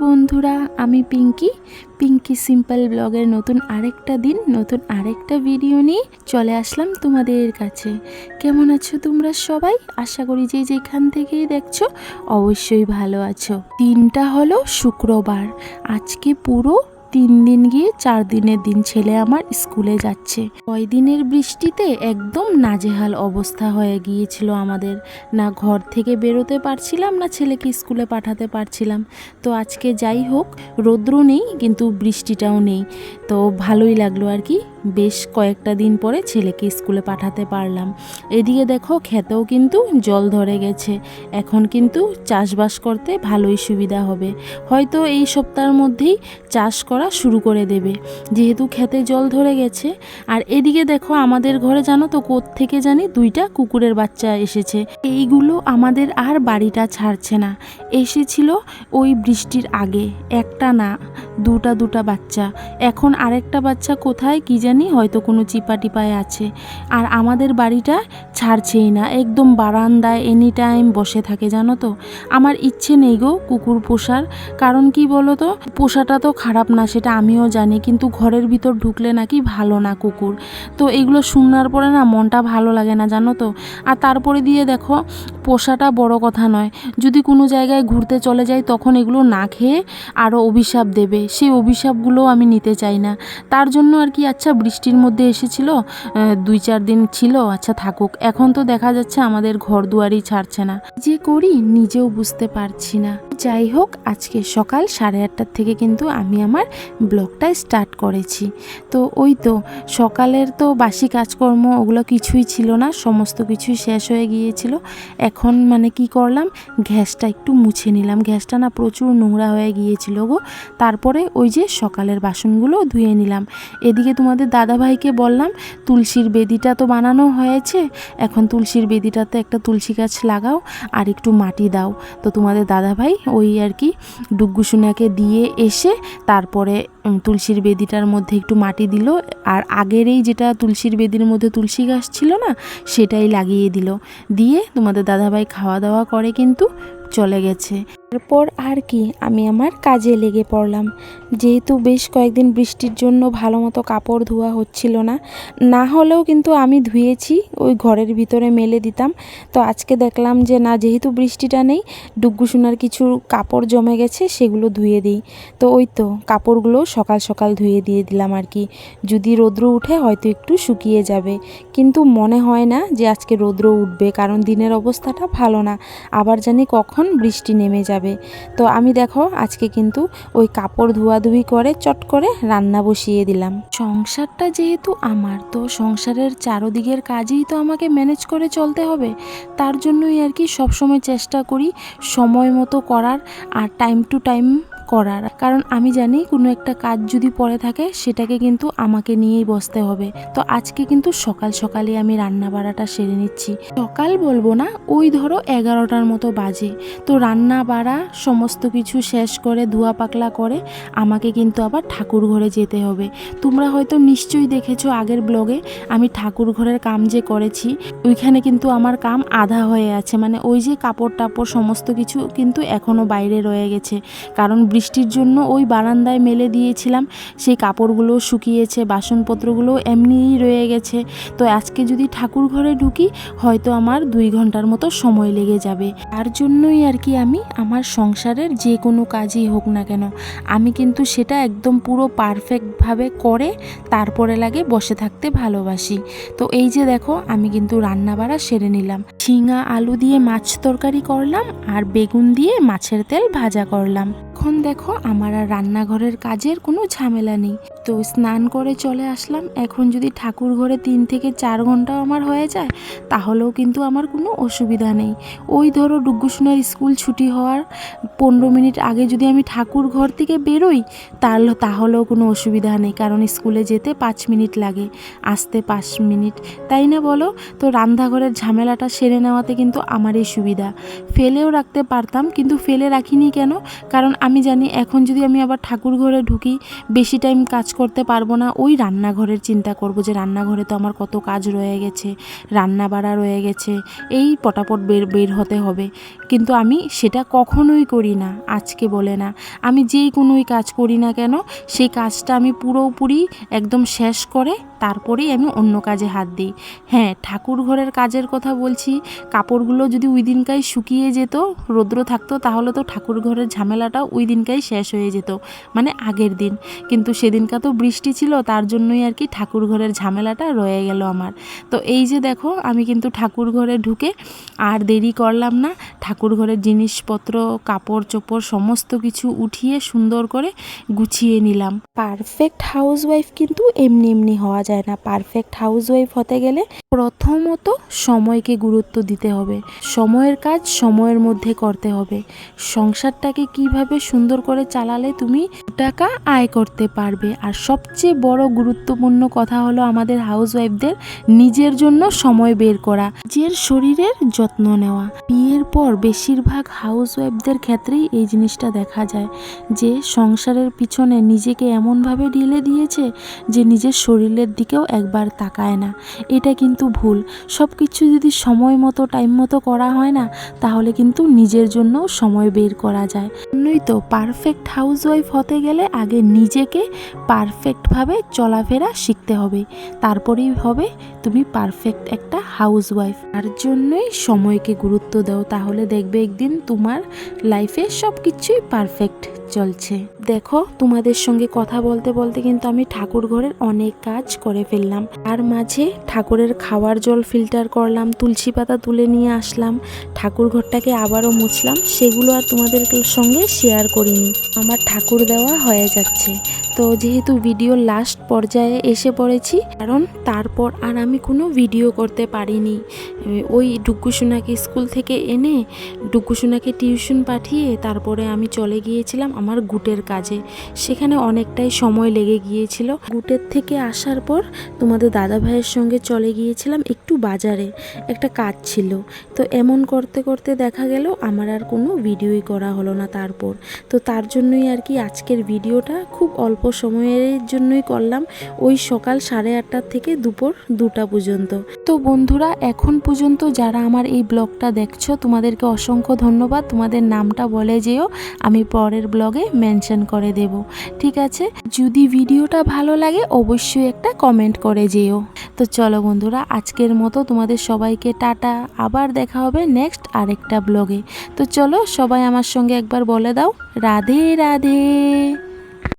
বন্ধুরা, আমি পিঙ্কি। পিঙ্কি সিম্পল ব্লগের নতুন আরেকটা দিন, নতুন আরেকটা ভিডিও নিয়ে চলে আসলাম তোমাদের কাছে। কেমন আছো তোমরা সবাই? আশা করি যে যেখান থেকেই দেখছ, অবশ্যই ভালো আছো। দিনটা হলো শুক্রবার। আজকে পুরো তিন দিন গিয়ে চার দিনের দিন ছেলে আমার স্কুলে যাচ্ছে। কয় দিনের বৃষ্টিতে একদম নাজেহাল অবস্থা হয়ে গিয়েছিল আমাদের। না ঘর থেকে বেরোতে পারছিলাম, না ছেলেকে স্কুলে পাঠাতে পারছিলাম। তো আজকে যাই হোক, রৌদ্র নেই, কিন্তু বৃষ্টিটাও নেই। তো ভালোই লাগল আর কি, বেশ কয়েকটা দিন পরে ছেলেকে স্কুলে পাঠাতে পারলাম। এদিকে দেখো, খেতেও কিন্তু জল ধরে গেছে। এখন কিন্তু চাষবাস করতে ভালোই সুবিধা হবে। হয়তো এই সপ্তাহের মধ্যেই চাষ করা শুরু করে দেবে। যেহেতু খেতে জল ধরে গেছে, আর এদিকে দেখো আমাদের ঘরে জানো তো থেকে জানি দুইটা কুকুরের বাচ্চা এসেছে। এইগুলো আমাদের আর বাড়িটা ছাড়ছে না। এসেছিল ওই বৃষ্টির আগে, একটা না, দুটা দুটা বাচ্চা। এখন আরেকটা বাচ্চা কোথায় কি জানি হয়তো কোনো চিপা টিপায় আছে। আর আমাদের বাড়িটা ছাড়ছেই না, একদম বারান্দায় এনি টাইম বসে থাকে জানো তো। আমার ইচ্ছে নেই গো কুকুর পোষার, কারণ কি বলো তো পোষাটা তো খারাপ না সেটা আমিও জানি, কিন্তু ঘরের ভিতর ঢুকলে নাকি ভালো না কুকুর। তো এগুলো শোনার পরে না মনটা ভালো লাগে না, জানো তো? আর তারপরে দিয়ে দেখো, পোষাটা বড় কথা নয়। যদি কোনো জায়গায় ঘুরতে চলে যাই, তখন এগুলো না খেয়ে আরও অভিশাপ দেবে। সেই অভিশাপগুলো আমি নিতে চাই না। তার জন্য আর কি আচ্ছা বৃষ্টির মধ্যে এসেছিল দুই চার দিন ছিল আচ্ছা থাকুক। এখন তো দেখা যাচ্ছে আমাদের ঘর দুয়ারই ছাড়ছে না। যে করি, নিজেও বুঝতে পারছি না। যাই হোক, আজকে সকাল সাড়ে আটটার থেকে কিন্তু আমি আমার ব্লগটা স্টার্ট করেছি। তো ওই তো সকালের তো বাসি কাজকর্ম, ওগুলো কিছুই ছিল না, সমস্ত কিছুই শেষ হয়ে গিয়েছিল। এখন মানে কি করলাম, গ্যাসটা একটু মুছে নিলাম। গ্যাসটা না প্রচুর নোংরা হয়ে গিয়েছিল গো। তারপরে ওই যে সকালের বাসনগুলো ধুয়ে নিলাম। এদিকে তোমাদের দাদাভাইকে বললাম, তুলসীর বেদিটা তো বানানো হয়েছে, এখন তুলসীর বেদিটাতে একটা তুলসী গাছ লাগাও আর একটু মাটি দাও। তো তোমাদের দাদাভাই ওই আর কি ডুগ্গুসোনাকে দিয়ে এসে তারপরে これ তুলসীর বেদিটার মধ্যে একটু মাটি দিল। আর আগেরই যেটা তুলসীর বেদির মধ্যে তুলসী গাছ ছিল না, সেটাই লাগিয়ে দিল। দিয়ে তোমাদের দাদাভাই খাওয়া দাওয়া করে কিন্তু চলে গেছে। এরপর আর কি, আমি আমার কাজে লেগে পড়লাম। যেহেতু বেশ কয়েকদিন বৃষ্টির জন্য ভালো মতো কাপড় ধোয়া হচ্ছিল না না হলেও কিন্তু আমি ধুয়েছি, ওই ঘরের ভিতরে মেলে দিতাম। তো আজকে দেখলাম যে, না, যেহেতু বৃষ্টিটা নেই ডুগ্গু সোনার কিছু কাপড় জমে গেছে, সেগুলো ধুয়ে দিই। তো ওই তো, কাপড়গুলো সকাল সকাল ধুয়ে দিয়ে দিলাম আর কি। যদি রৌদ্র উঠে হয়তো একটু শুকিয়ে যাবে। কিন্তু মনে হয় না যে আজকে রৌদ্র উঠবে, কারণ দিনের অবস্থাটা ভালো না। আবার জানি কখন বৃষ্টি নেমে যাবে। তো আমি দেখো, আজকে কিন্তু ওই কাপড় ধোয়াধুয়ি করে চট করে রান্না বসিয়ে দিলাম। সংসারটা যেহেতু আমার, তো সংসারের চারোদিকের কাজই তো আমাকে ম্যানেজ করে চলতে হবে। তার জন্যই আর কি সবসময় চেষ্টা করি সময় মতো করার আর টাইম টু টাইম করার। কারণ আমি জানি কোনো একটা কাজ যদি পড়ে থাকে, সেটাকে কিন্তু আমাকে নিয়েই বসতে হবে। তো আজকে কিন্তু সকাল সকালে আমি রান্না বাড়াটা সেরে নিচ্ছি। সকাল বলব না, ওই ধরো এগারোটার মতো বাজে। তো রান্না বাড়া সমস্ত কিছু শেষ করে, ধোয়া পাকলা করে, আমাকে কিন্তু আবার ঠাকুর ঘরে যেতে হবে। তোমরা হয়তো নিশ্চয়ই দেখেছ আগের ব্লগে, আমি ঠাকুর ঘরের কাম যে করেছি, ওইখানে কিন্তু আমার কাম আধা হয়ে আছে। মানে ওই যে কাপড় টাপড় সমস্ত কিছু কিন্তু এখনও বাইরে রয়ে গেছে। কারণ বৃষ্টির জন্য ওই বারান্দায় মেলে দিয়েছিলাম। সেই কাপড়গুলো শুকিয়েছে, বাসনপত্রগুলো এমনিই রয়ে গেছে। তো আজকে যদি ঠাকুর ঘরে ঢুকি, হয়তো আমার দুই ঘণ্টার মতো সময় লেগে যাবে। তার জন্যই আর কি আমি আমার সংসারের যে কোনো কাজই হোক না কেন, আমি কিন্তু সেটা একদম পুরো পারফেক্টভাবে করে তারপরে লাগে বসে থাকতে ভালোবাসি। তো এই যে দেখো, আমি কিন্তু রান্না বাড়া সেরে নিলাম। ঝিঙা, আলু দিয়ে মাছ তরকারি করলাম আর বেগুন দিয়ে মাছের তেল ভাজা করলাম। এখন দেখো আমার আর রান্নাঘরের কাজের কোনো ঝামেলা নেই। তো স্নান করে চলে আসলাম। এখন যদি ঠাকুর ঘরে তিন থেকে চার ঘন্টাও আমার হয়ে যায়, তাহলেও কিন্তু আমার কোনো অসুবিধা নেই। ওই ধরো ডুগ্গুসোনার স্কুল ছুটি হওয়ার পনেরো মিনিট আগে যদি আমি ঠাকুর ঘর থেকে বেরোই, তাহলে, তাহলেও কোনো অসুবিধা নেই, কারণ স্কুলে যেতে পাঁচ মিনিট লাগে, আসতে পাঁচ মিনিট। তাই না বলো? তো রান্নাঘরের ঝামেলাটা সেরে নেওয়াতে কিন্তু আমারই সুবিধা। ফেলেও রাখতে পারতাম, কিন্তু ফেলে রাখিনি কেন? কারণ আমি জানি এখন যদি আমি আবার ঠাকুর ঘরে ঢুকি, বেশি টাইম কাজ করতে পারব না, ওই রান্নাঘরের চিন্তা করব যে রান্নাঘরে তো আমার কত কাজ রয়ে গেছে রান্না বাড়া রয়ে গেছে, এই পটাপট বের বের হতে হবে। কিন্তু আমি সেটা কখনোই করি না, আজকে বলে না। আমি যেই কোনোই কাজ করি না কেন, সেই কাজটা আমি পুরোপুরি একদম শেষ করে তারপরেই আমি অন্য কাজে হাত দিই। হ্যাঁ ঠাকুর ঘরের কাজের কথা বলছি, কাপড়গুলো যদি ওই দিনকাই শুকিয়ে যেত, রৌদ্র থাকতো, তাহলে তো ঠাকুর ঘরের ঝামেলাটাও ওই দিনকাই শেষ হয়ে যেত মানে আগের দিন। কিন্তু সেদিনকা তো বৃষ্টি ছিল, তার জন্যই আর কি ঠাকুর ঘরের ঝামেলাটা রয়ে গেল আমার। তো এই যে দেখো, আমি কিন্তু ঠাকুর ঘরে ঢুকে আর দেরি করলাম না ঠাকুর ঘরের জিনিসপত্র, কাপড় চোপড় সমস্ত কিছু উঠিয়ে সুন্দর করে গুছিয়ে নিলাম। পারফেক্ট হাউসওয়াইফ কিন্তু এমনি এমনি হওয়া যায় না। পারফেক্ট হাউসওয়াইফ হতে গেলে প্রথমত সময়কে গুরুত্ব দিতে হবে। সময়ের কাজ সময়ের মধ্যে করতে হবে। সংসারটাকে কীভাবে সুন্দর করে চালালে তুমি টাকা আয় করতে পারবে। আর সবচেয়ে বড় গুরুত্বপূর্ণ কথা হলো আমাদের হাউসওয়াইফদের নিজের জন্য সময় বের করা, নিজের শরীরের যত্ন নেওয়া। বিয়ের পর বেশিরভাগ হাউসওয়াইফদের ক্ষেত্রেই এই জিনিসটা দেখা যায় যে সংসারের পিছনে নিজেকে এমনভাবে ঢেলে দিয়েছে যে নিজের শরীরের দিকেও একবার তাকায় না। এটা কিন্তু ভুল। সব কিছু যদি সময় মতো টাইম মতো করা হয় না, তাহলে কিন্তু নিজের জন্য সময় বের করা যায়। জন্যই তো পারফেক্ট হাউসওয়াইফ হতে গেলে আগে নিজেকে পারফেক্টভাবে চলাফেরা শিখতে হবে। তারপরেই হবে তুমি পারফেক্ট একটা হাউসওয়াইফ তার জন্যই সময়কে গুরুত্ব দাও। তাহলে দেখবে একদিন তোমার লাইফে সব কিছুই পারফেক্ট চলছে। দেখো, তোমাদের সঙ্গে কথা বলতে বলতে কিন্তু আমি ঠাকুর ঘরের অনেক কাজ করে ফেললাম। আর মাঝে ঠাকুরের খাওয়ার জল ফিল্টার করলাম, তুলসী পাতা তুলে নিয়ে আসলাম, ঠাকুর ঘরটাকে আবারও মুছলাম, সেগুলো আর তোমাদের সঙ্গে শেয়ার করিনি। আমার ঠাকুর দেওয়া হয়ে যাচ্ছে। তো যেহেতু ভিডিও লাস্ট পর্যায়ে এসে পড়েছি, কারণ তারপর আর আমি কোনো ভিডিও করতে পারিনি। ওই ডুগ্গুসোনাকে স্কুল থেকে এনে ডুগ্গুসোনাকে টিউশন পাঠিয়ে তারপরে আমি চলে গিয়েছিলাম আমার গুটের কাজে। সেখানে অনেকটাই সময় লেগে গিয়েছিল। গুটের থেকে আসার পর তোমাদের দাদা ভাইয়ের সঙ্গে চলে গিয়েছিলাম একটু বাজারে, একটা কাজ ছিল। তো এমন করতে করতে দেখা গেল আমার আর কোনো ভিডিওই করা হলো না তারপর। তো তার জন্যই আর কি আজকের ভিডিওটা খুব অল্প সময়ের জন্যই করলাম ওই সকাল সাড়ে আটটার থেকে দুপুর দুটা পর্যন্ত। তো বন্ধুরা, এখন পর্যন্ত যারা আমার এই ব্লগটা দেখছ, তোমাদেরকে অসংখ্য ধন্যবাদ। তোমাদের নামটা বলে যেও, আমি পরের ব্লগে মেনশন করে দেব, ঠিক আছে? যদি ভিডিওটা ভালো লাগে, অবশ্যই একটা কমেন্ট করে যেও। তো চলো বন্ধুরা, আজকের মতো তোমাদের সবাইকে টাটা। আবার দেখা হবে নেক্সট আরেকটা ব্লগে। তো চলো, সবাই আমার সঙ্গে একবার বলে দাও, রাধে রাধে।